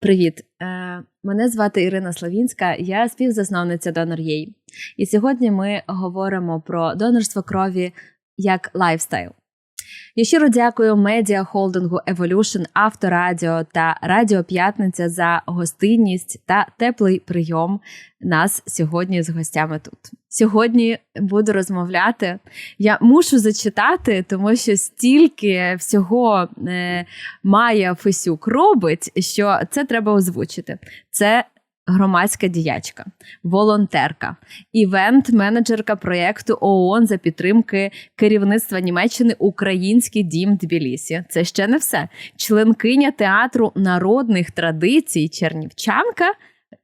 Привіт, Е, мене звати Ірина Славінська, я співзасновниця Donor.ua. І сьогодні ми говоримо про донорство крові як лайфстайл. Я щиро дякую медіа холдингу Evolution, Авторадіо та Радіо П'ятниця за гостинність та теплий прийом нас сьогодні з гостями тут. Сьогодні буду розмовляти. Я мушу зачитати, тому що стільки всього е, Майя Фесюк робить, що це треба озвучити. Це громадська діячка, волонтерка, івент-менеджерка проєкту ООН за підтримки керівництва Німеччини Український дім Тбілісі. Це ще не все. Членкиня театру народних традицій Чернівчанка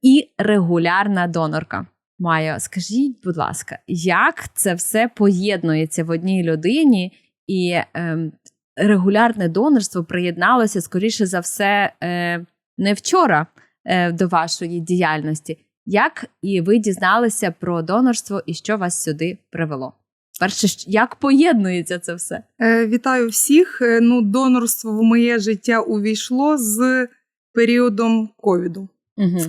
і регулярна донорка. Майя, скажіть, будь ласка, як це все поєднується в одній людині і ем, регулярне донорство приєдналося, скоріше за все, е, не вчора е, до вашої діяльності. Як і ви дізналися про донорство і що вас сюди привело? Перше, як поєднується це все? Е, Вітаю всіх. Е, Ну, донорство в моє життя увійшло з періодом ковіду. Угу.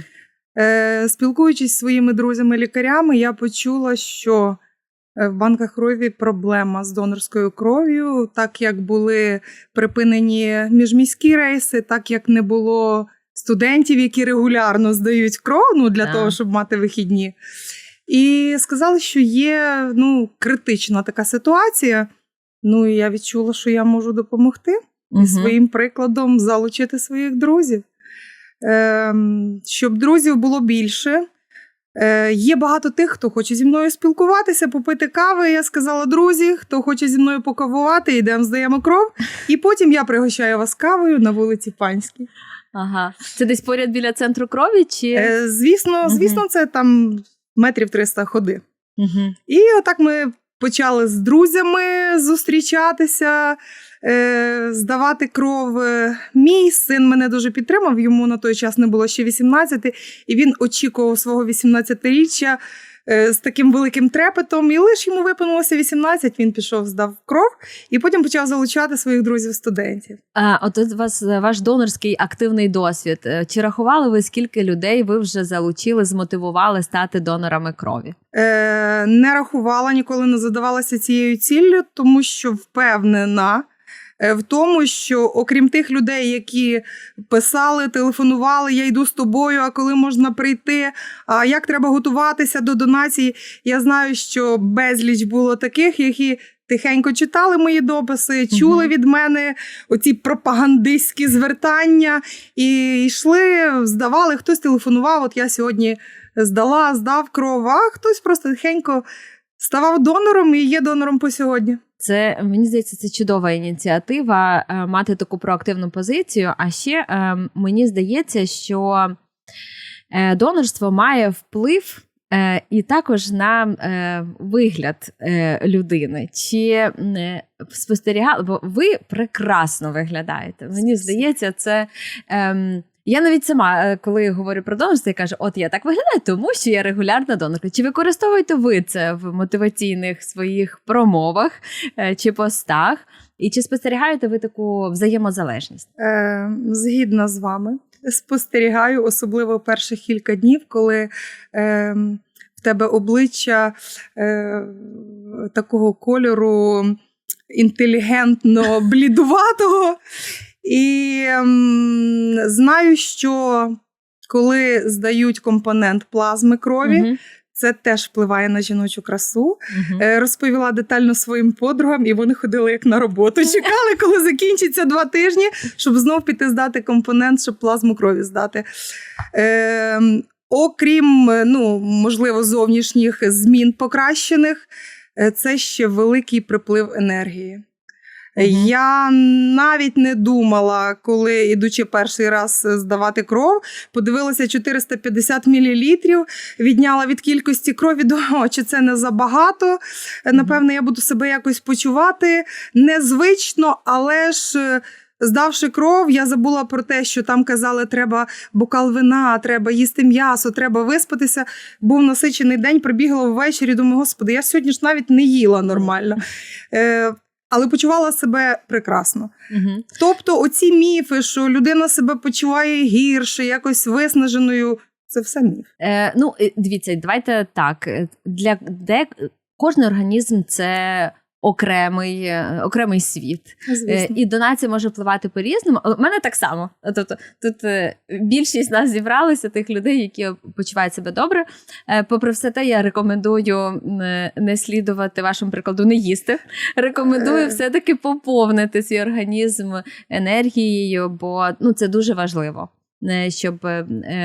Е, Спілкуючись зі своїми друзями-лікарями, я почула, що е, в банках крові проблема з донорською кров'ю, так як були припинені міжміські рейси, так як не було студентів, які регулярно здають кров ну, для Так. того, щоб мати вихідні. І сказали, що є ну, критична така ситуація. Ну і я відчула, що я можу допомогти і своїм прикладом залучити своїх друзів. Ем, щоб друзів було більше. Е, є багато тих, хто хоче зі мною спілкуватися, попити кави. Я сказала, друзі, хто хоче зі мною покавувати, йдемо, здаємо кров. І потім я пригощаю вас кавою на вулиці Панській. Ага. Це десь поряд біля центру крові? Чи... Е, звісно, звісно, це там метрів 300 ходи. Угу. І отак ми почали з друзями зустрічатися, здавати кров. Е, Мій син мене дуже підтримав. Йому на той час не було ще 18, і він очікував свого 18-річчя е, з таким великим трепетом. І лише йому виповнилося 18, він пішов, здав кров, і потім почав залучати своїх друзів-студентів. А, от у вас е, ваш донорський активний досвід. Е, Чи рахували ви, скільки людей ви вже залучили, змотивували стати донорами крові? Е, не рахувала, ніколи не задавалася цією ціллю, тому що впевнена е, в тому, що окрім тих людей, які писали, телефонували, я йду з тобою, а коли можна прийти, а як треба готуватися до донації, я знаю, що безліч було таких, які. Тихенько читали мої дописи, чули від мене оці пропагандистські звертання і йшли, здавали, хтось телефонував. От я сьогодні здала, здав кров, а хтось просто тихенько ставав донором і є донором по сьогодні. Це мені здається, це чудова ініціатива е, мати таку проактивну позицію. А ще е, мені здається, що е, донорство має вплив. І також на вигляд людини. Чи спостерігали, бо ви прекрасно виглядаєте. Мені здається, це. Я навіть сама, е, коли говорю про донорство, я кажу, от я так виглядаю, тому що я регулярна донорка. Чи використовуєте ви це в мотиваційних своїх промовах е, чи постах? І чи спостерігаєте ви таку взаємозалежність? Е, згідна з вами. Спостерігаю, особливо перших кілька днів, коли е, тебе обличчя е, такого кольору інтелігентно блідуватого. І ем, знаю, що коли здають компонент плазми крові, Мгм. це теж впливає на жіночу красу. Мгм. Е, розповіла детально своїм подругам, і вони ходили як на роботу. Чекали, коли закінчиться два тижні, щоб знов піти здати компонент, щоб плазму крові здати. Е, окрім, ну, можливо, зовнішніх змін покращених, е, це ще великий приплив енергії. Я навіть не думала, коли ідучи перший раз е, здавати кров, подивилася 450 мл, відняла від кількості крові, думала, чи це не забагато. Е, Напевно, я буду себе якось почувати незвично, але ж. е, Здавши кров, я забула про те, що там казали, треба бокал вина, треба їсти м'ясо, треба виспатися. Був насичений день, прибігла ввечері. Думаю, господи, я сьогодні ж навіть не їла нормально. Е, але почувала себе прекрасно. Угу. Тобто, оці міфи, що людина себе почуває гірше, якось виснаженою, це все міф. Е, ну, е, дивіться, давайте так. е, Для де кожен організм це окремий, е, окремий світ. Е, І донація може впливати по-різному. В мене так само. Тобто, тут е, більшість нас зібралися, тих людей, які почувають себе добре. Попри все те, я рекомендую не слідувати вашому прикладу, не їсти. Рекомендую все-таки поповнити свій організм енергією, бо ну, це дуже важливо. Щоб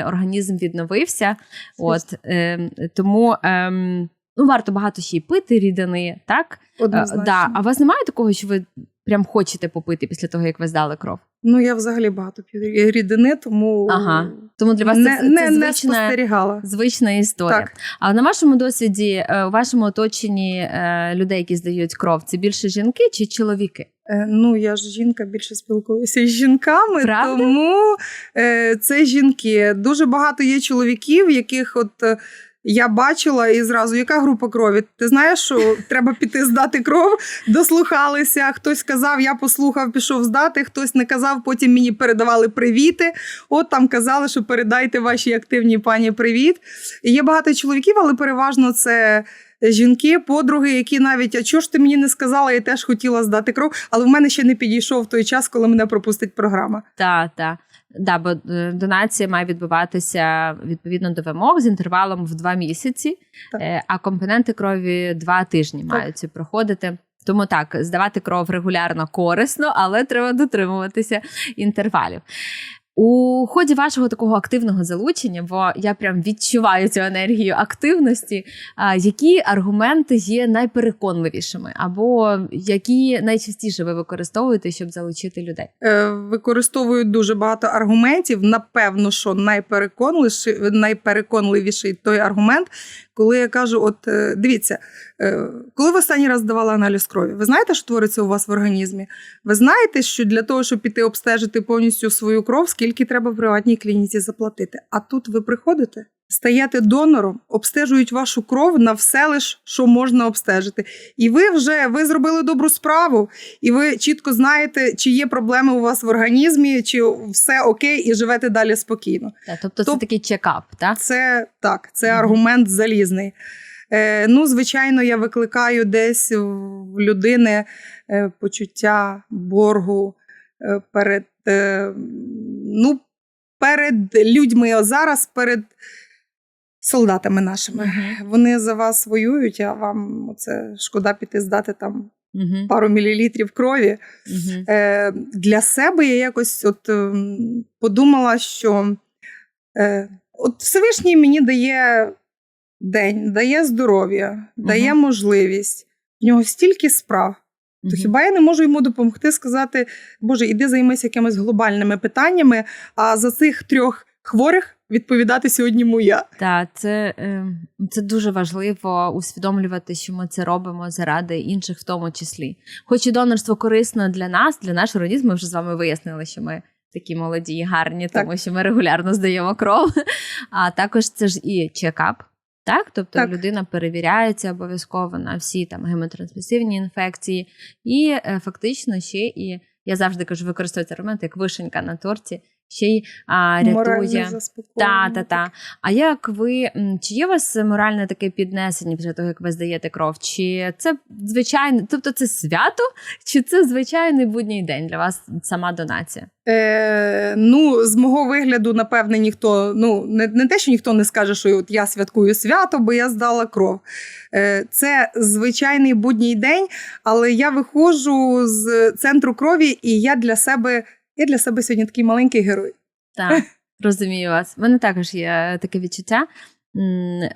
організм відновився. От е, тому ем, ну, варто багато ще й пити рідини, так? Е, Однозначно. Да. А у вас немає такого, що ви прям хочете попити після того, як ви здали кров? Ну, я взагалі багато п'ю рідини, тому Ага. Тому для вас не, це, це не, не звична, спостерігала. звична історія. Так. А на вашому досвіді, е, у вашому оточенні е, людей, які здають кров, це більше жінки чи чоловіки? Е, Ну, я ж жінка більше спілкуюся з жінками, Правда? тому е, це жінки. Дуже багато є чоловіків, яких от. Я бачила і зразу, яка група крові? Ти знаєш, що треба піти здати кров, дослухалися. Хтось казав, я послухав, пішов здати, хтось не казав, потім мені передавали привіти. От там казали, що передайте вашій активній пані привіт. Є багато чоловіків, але переважно це жінки, подруги, які навіть, а чого ж ти мені не сказала, я теж хотіла здати кров, але в мене ще не підійшов той час, коли мене пропустить програма. Так, так. Да, бо е, донація має відбуватися відповідно до вимог з інтервалом в два місяці, Так. е, а компоненти крові два тижні Так. мають проходити. Тому так, здавати кров регулярно корисно, але треба дотримуватися інтервалів. У ході вашого такого активного залучення, бо я прям відчуваю цю енергію активності. Які аргументи є найпереконливішими, або які найчастіше ви використовуєте, щоб залучити людей? Е, використовують дуже багато аргументів. Напевно, що найпереконливіший, найпереконливіший той аргумент, коли я кажу: от е, дивіться, е, коли ви останній раз здавали аналіз крові, ви знаєте, що твориться у вас в організмі? Ви знаєте, що для того, щоб піти обстежити повністю свою кров, скільки треба в приватній клініці заплатити? А тут ви приходите. Стаєте донором, обстежують вашу кров на все лиш, що можна обстежити. І ви вже ви зробили добру справу, і ви чітко знаєте, чи є проблеми у вас в організмі, чи все окей, і живете далі спокійно. Та, тобто це такий чекап, так? Це так, це Мгм. аргумент залізний. Е, ну, звичайно, я викликаю десь в людини е, почуття боргу е, перед, е, ну, перед людьми, а зараз перед солдатами нашими. Вони за вас воюють, а вам це шкода піти здати там Угу. пару мілілітрів крові. Угу. Е, для себе я якось от ем, подумала, що е, от Всевишній мені дає день, дає здоров'я, дає можливість. В нього стільки справ. То хіба я не можу йому допомогти сказати, Боже, іди займися якимись глобальними питаннями, а за цих трьох хворих відповідати сьогодні моя. Так, це, е, це дуже важливо усвідомлювати, що ми це робимо заради інших, в тому числі. Хоч і донорство корисно для нас, для нашого організму, ми вже з вами вияснили, що ми такі молоді і гарні, Так. тому що ми регулярно здаємо кров. А також це ж і чекап. Так, тобто Так. людина перевіряється обов'язково на всі там гемотрансмісивні інфекції, і е, фактично ще і я завжди кажу, використовується аргумент як вишенька на торті, ще й а, рятує. Та, та, та. А як ви чи є у вас моральне таке піднесення після того, як ви здаєте кров? Чи це звичайно, тобто це свято, чи це звичайний будній день для вас сама донація? Е, ну, з мого вигляду, напевне, ніхто, ну, не, не те, що ніхто не скаже, що от я святкую свято, бо я здала кров. Е, це звичайний будній день, але я виходжу з центру крові, і я для себе, я для себе сьогодні такий маленький герой. Так, розумію вас. У мене також є таке відчуття.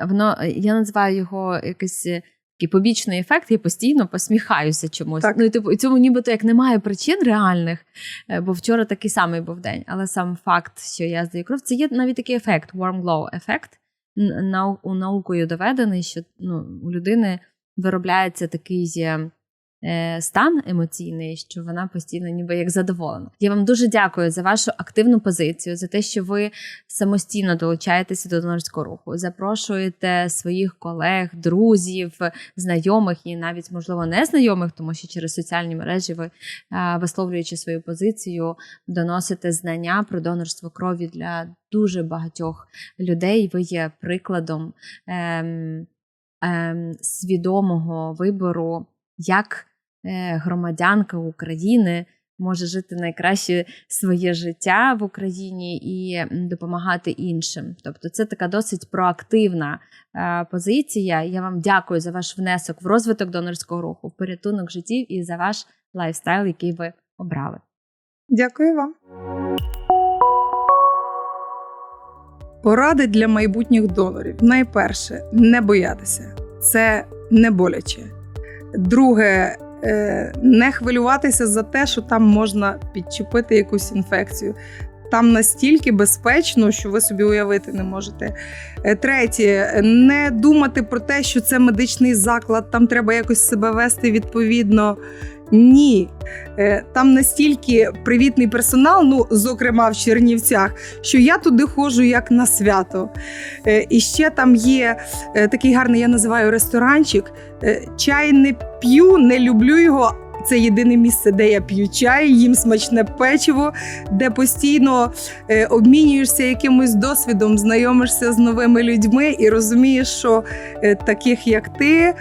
Воно я називаю його якийсь. е, Такий побічний ефект, я постійно посміхаюся чомусь. Так. Ну і типу, цьому нібито як немає причин реальних, е, бо вчора такий самий був день. Але сам факт, що я здаю кров, це є навіть такий ефект, warm glow ефект. Нау- у наукою доведений, що ну, у людини виробляється такий е, е, стан емоційний, що вона постійно ніби як задоволена. Я вам дуже дякую за вашу активну позицію, за те, що ви самостійно долучаєтеся до донорського руху, запрошуєте своїх колег, друзів, знайомих і навіть, можливо, незнайомих, тому що через соціальні мережі ви, е, висловлюючи свою позицію, доносите знання про донорство крові для дуже багатьох людей. Ви є прикладом ем, ем, свідомого вибору, як е, громадянка України може жити найкраще своє життя в Україні і допомагати іншим. Тобто, це така досить проактивна е, позиція. Я вам дякую за ваш внесок в розвиток донорського руху, в порятунок життів і за ваш лайфстайл, який ви обрали. Дякую вам. Поради для майбутніх донорів. Найперше, не боятися. Це не боляче. Друге, е, не хвилюватися за те, що там можна підчепити якусь інфекцію. Там настільки безпечно, що ви собі уявити не можете. Е, Третє, не думати про те, що це медичний заклад, там треба якось себе вести відповідно. Ні, Е, там настільки привітний персонал, ну зокрема в Чернівцях, що я туди ходжу як на свято. Е, І ще там є е, такий гарний, я називаю ресторанчик. Чай не п'ю, не люблю його. Це єдине місце, де я п'ю чай, їм смачне печиво, де постійно обмінюєшся якимось досвідом, знайомишся з новими людьми і розумієш, що таких як ти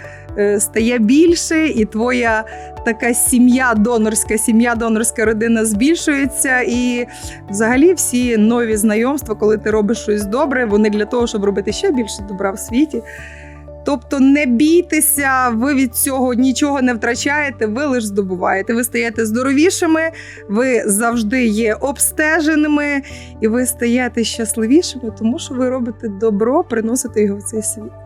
стає більше, і твоя така сім'я донорська, сім'я донорська родина збільшується. І взагалі всі нові знайомства, коли ти робиш щось добре, вони для того, щоб робити ще більше добра в світі. Тобто не бійтеся, ви від цього нічого не втрачаєте, ви лише здобуваєте. Ви стаєте здоровішими, ви завжди є обстеженими, і ви стаєте щасливішими, тому що ви робите добро, приносите його в цей світ.